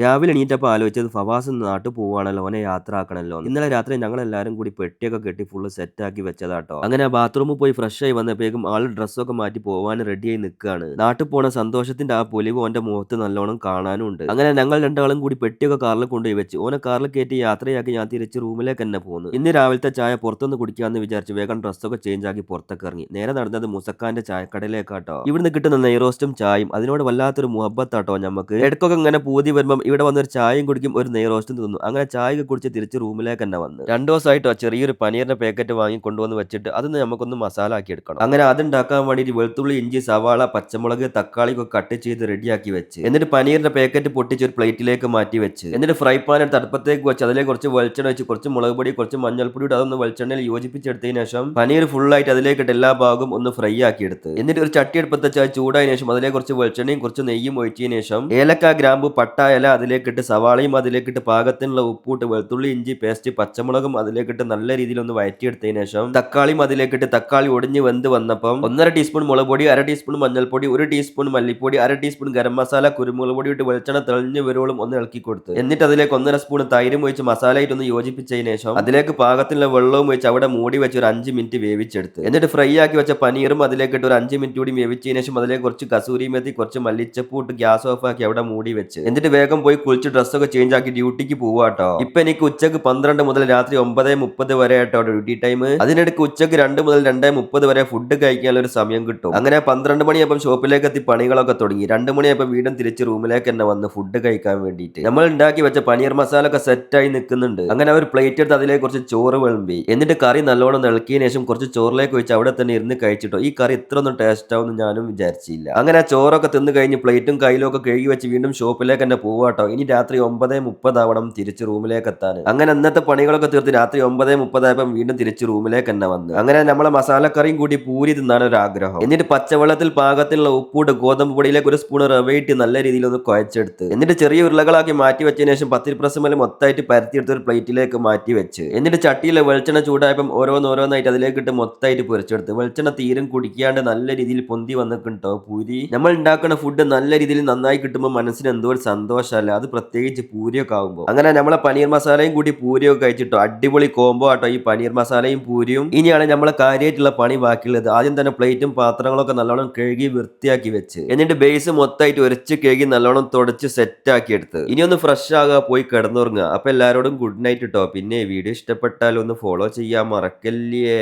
രാവിലെ എണീറ്റപ്പോൾ ആലോചിച്ചത് ഫവാസ് നാട്ടിൽ പോവാണല്ലോ ഓനെ യാത്ര ആക്കണല്ലോ ഇന്നലെ രാത്രി ഞങ്ങൾ എല്ലാവരും കൂടി പെട്ടിയൊക്കെ കെട്ടി ഫുള്ള് സെറ്റാക്കി വെച്ചതാട്ടോ. അങ്ങനെ ബാത്റൂമിൽ പോയി ഫ്രഷ് ആയി വന്നപ്പോഴേക്കും ആൾ ഡ്രസ്സൊക്കെ മാറ്റി പോവാൻ റെഡിയായി നിൽക്കുകയാണ് നാട്ടിൽ പോണ സന്തോഷത്തിന്റെ ആ പൊലിവ് ഓന്റെ മുഖത്ത് നല്ലോണം കാണാനും ഉണ്ട്. അങ്ങനെ ഞങ്ങൾ രണ്ടാളും കൂടി പെട്ടിയൊക്കെ കാറിൽ കൊണ്ടുപോയി വെച്ച്. ഓനെ കാറിൽ കയറ്റി യാത്രയാക്കി ഞാൻ തിരിച്ച് റൂമിലേക്ക് തന്നെ പോന്നു. ഇന്ന് രാവിലത്തെ ചായ പുറത്തുനിന്ന് കുടിക്കാമെന്ന് വിചാരിച്ച് വേഗം ഡ്രസ്സൊക്കെ ചേഞ്ച് ആക്കി പുറത്തൊക്കെ ഇറങ്ങി. നേരെ നടന്നത് മുസക്കാന്റെ ചായക്കടയിലേക്കാട്ടോ. ഇവിടുന്ന് കിട്ടുന്ന നെയ്റോസ്റ്റും ചായയും. അതിനോട് വല്ലാത്തൊരു മുഹബത്താട്ടോ നമുക്ക് ഇടക്കൊക്കെ ഇങ്ങനെ പൂതി വരുമ്പം ഇവിടെ വന്നൊരു ചായയും കുടിക്കും ഒരു നെയ് റോസ്റ്റും തിന്നു. അങ്ങനെ ചായ കുടിച്ച് തിരിച്ച് റൂമിലേക്ക് തന്നെ വന്ന്. രണ്ടു ദിവസമായിട്ടോ ചെറിയൊരു പനീറിന്റെ പാക്കറ്റ് വാങ്ങി കൊണ്ടുവന്ന് വെച്ചിട്ട് അത് നമുക്കൊന്ന് മസാല ആക്കി എടുക്കണം. അങ്ങനെ അതുണ്ടാക്കാൻ വേണ്ടിയിട്ട് വെളുത്തുള്ളി ഇഞ്ചി സവാള പച്ചമുളക് തക്കാളി ഒക്കെ കട്ട് ചെയ്ത് റെഡിയാക്കി വെച്ച്. എന്നിട്ട് പനീറിന്റെ പാക്കറ്റ് പൊട്ടിച്ച് ഒരു പ്ലേറ്റിലേക്ക് മാറ്റി വെച്ച്. എന്നിട്ട് ഫ്രൈ പാൻ എടുത്ത് വെച്ച് അതിലേക്ക് കുറച്ച് വെളിച്ചെണ്ണ വെച്ച് കുറച്ച് മുളക് പൊടി കുറച്ച് മഞ്ഞൾപ്പൊടി അതൊന്ന് വെളിച്ചെണ്ണയിൽ യോജിപ്പിച്ചെടുത്തതിന് ശേഷം പനീർ ഫുള്ളായിട്ട് അതിലേക്ക് ഇട്ട് എല്ലാ ഭാഗവും ഒന്ന് ഫ്രൈ ആക്കി എടുത്ത്. എന്നിട്ട് ഒരു ചട്ടി എടുപ്പത്ത് ചായ ചൂടായതിനു ശേഷം അതിലേക്ക് കുറച്ച് വെളിച്ചെണ്ണയും കുറച്ച് നെയ്യും ഒഴിച്ചതിന് ശേഷം ഏലക്ക ഗ്രാമ്പു പട്ട ഇല അതിലേക്കിട്ട് സവാളയും അതിലേക്കിട്ട് പാകത്തിനുള്ള ഉപ്പൂട്ട് വെളുത്തുള്ളി ഇഞ്ചി പേസ്റ്റ് പച്ചമുളകും അതിലേക്കിട്ട് നല്ല രീതിയിൽ ഒന്ന് വയറ്റിയെടുത്തതിന് ശേഷം തക്കാളിയും അതിലേക്കിട്ട് തക്കാളി ഒടിഞ്ഞ് വെന്ത് വന്നപ്പം ഒന്നര ടീസ്പൂൺ മുളക് പൊടി അര ടീസ്പൂൺ മഞ്ഞൾപ്പൊടി ഒരു ടീസ്പൂൺ മല്ലിപ്പൊടി അര ടീസ്പൂൺ ഗരം മസാല കുരുമുളക് പൊടി ഇട്ട് വെളിച്ചെണ്ണ തെളിഞ്ഞ് വരുവോളും ഒന്ന് ഇളക്കി കൊടുത്ത് എന്നിട്ട് അതിലേക്ക് ഒന്നര സ്പൂൺ തൈരും ഒഴിച്ച് മസാലയിട്ട് ഒന്ന് യോജിപ്പിച്ചതിന് ശേഷം അതിലേക്ക് പാകത്തിനുള്ള വെള്ളവും ഒഴിച്ച് അവിടെ മൂടി വെച്ച് ഒരു അഞ്ച് മിനിറ്റ് വേവിച്ചെടുത്ത് എന്നിട്ട് ഫ്രൈ ആക്കി വെച്ച പനീറും അതിലേക്കിട്ട് ഒരു അഞ്ച് മിനിറ്റ് കൂടി വേവിച്ചതിന് ശേഷം അതിലേക്ക് കുറച്ച് കസൂരി മെത്തി കുറച്ച് മല്ലിച്ചപ്പൂട്ട് ഗ്യാസ് ഓഫ് ആക്കി അവിടെ മൂടി വെച്ച് എന്നിട്ട് വേഗം പോയി കുളിച്ച് ഡ്രസ്സൊക്കെ ചേഞ്ച് ആക്കി ഡ്യൂട്ടിക്ക് പോവാട്ടോ ഇപ്പൊ എനിക്ക് ഉച്ചയ്ക്ക് പന്ത്രണ്ട് മുതൽ രാത്രി ഒമ്പത് മുപ്പത് വരെ ആട്ടോ ഡ്യൂട്ടി ടൈം അതിനിടയ്ക്ക് ഉച്ചയ്ക്ക് രണ്ട് മുതൽ രണ്ട് മുപ്പത് വരെ ഫുഡ് കഴിക്കാനുള്ള ഒരു സമയം കിട്ടും. അങ്ങനെ പന്ത്രണ്ട് മണിയപ്പം ഷോപ്പിലേക്ക് എത്തി പണികളൊക്കെ തുടങ്ങി. രണ്ട് മണിയപ്പം വീണ്ടും തിരിച്ച് റൂമിലേക്ക് തന്നെ വന്ന് ഫുഡ് കഴിക്കാൻ വേണ്ടിയിട്ട്. നമ്മൾ ഉണ്ടാക്കി വെച്ച പനീർ മസാല ഒക്കെ സെറ്റായി നിൽക്കുന്നുണ്ട്. അങ്ങനെ ഒരു പ്ലേറ്റ് എടുത്ത് അതിലേക്ക് കുറച്ച് ചോറ് വിളമ്പി. എന്നിട്ട് കറി നല്ലോണം ഇളക്കിയതിനു ശേഷം കുറച്ച് ചോറിലേക്ക് വെച്ച് അവിടെ തന്നെ ഇരുന്ന് കഴിച്ചിട്ടോ. ഈ കറി ഇത്ര ഒന്നും ടേസ്റ്റ് ആവുമെന്ന് ഞാനും വിചാരിച്ചില്ല. അങ്ങനെ ചോറൊക്കെ തിന്ന് കഴിഞ്ഞ് പ്ലേറ്റും കയ്യിലും ഒക്കെ കഴുകി വെച്ച് വീണ്ടും ഷോപ്പിലേക്ക് തന്നെ പോവാട്ടോ ഇനി രാത്രി ഒമ്പത് മുപ്പതാവണം തിരിച്ച് റൂമിലേക്ക് എത്താൻ. അങ്ങനെ അന്നത്തെ പണികളൊക്കെ തീർത്ത് രാത്രി ഒമ്പത് മുപ്പതായപ്പം വീണ്ടും തിരിച്ച് റൂമിലേക്ക് തന്നെ വന്ന്. അങ്ങനെ നമ്മളെ മസാലക്കറിയും കൂടി പൂരി തിന്നാണ് ഒരു ആഗ്രഹം എന്നിട്ട് പച്ചവെള്ളത്തിൽ പാകത്തിലുള്ള ഉപ്പൂട്ട് ഗോതമ്പ് പൊടിയിലേക്ക് ഒരു സ്പൂൺ റവയിട്ട് നല്ല രീതിയിൽ ഒന്ന് കുഴച്ചെടുത്ത്. എന്നിട്ട് ചെറിയ ഉരുളകളാക്കി മാറ്റി വെച്ചതിന് ശേഷം പത്തിരി പ്രസ് മേലെ മൊത്തമായിട്ട് പരത്തിയെടുത്ത് ഒരു പ്ലേറ്റിലേക്ക് മാറ്റി വെച്ച്. എന്നിട്ട് ചട്ടിയിലെ വെളിച്ചെണ്ണ ചൂടായപ്പം ഓരോന്നോരോന്നായിട്ട് അതിലേക്ക് ഇട്ട് മൊത്തമായിട്ട് പൊരിച്ചെടുത്ത്. വെളിച്ചെണ്ണ തീരും കുടിക്കാണ്ട് നല്ല രീതിയിൽ പൊന്തി വന്നിട്ടുണ്ടോ പൂരി. നമ്മൾ ഉണ്ടാക്കുന്ന ഫുഡ് നല്ല രീതിയിൽ നന്നായി കിട്ടുമ്പോൾ മനസ്സിന് എന്തോ ഒരു സന്തോഷമല്ല അത് പ്രത്യേകിച്ച് പൂരിയൊക്കെ ആകുമ്പോൾ അങ്ങനെ നമ്മളെ പനീർ മസാലയും കൂടി പൂരിയൊക്കെ കഴിച്ചിട്ടോ അടിപൊളി കോംബോ ആട്ടോ ഈ പനീർ മസാലയും പൂരിയും. ഇനിയാണ് നമ്മളെ കാര്യമായിട്ടുള്ള പണി ബാക്കിയുള്ളത്. ആദ്യം തന്നെ പ്ലേറ്റും പാത്രങ്ങളൊക്കെ നല്ലോണം കഴുകി വൃത്തിയാക്കി വെച്ച്. എന്നിട്ട് ബേസ് മൊത്തമായിട്ട് ഉരച്ച് കഴുകി നല്ലോണം തുടച്ച് സെറ്റ് ആക്കി എടുത്ത്. ഇനി ഒന്ന് ഫ്രഷ് ആകുക പോയി കിടന്നുറങ്ങുക അപ്പൊ എല്ലാവരോടും ഗുഡ് നൈറ്റ് കേട്ടോ പിന്നെ വീഡിയോ ഇഷ്ടപ്പെട്ടാൽ ഒന്ന് ഫോളോ ചെയ്യാൻ മറക്കല്ലേ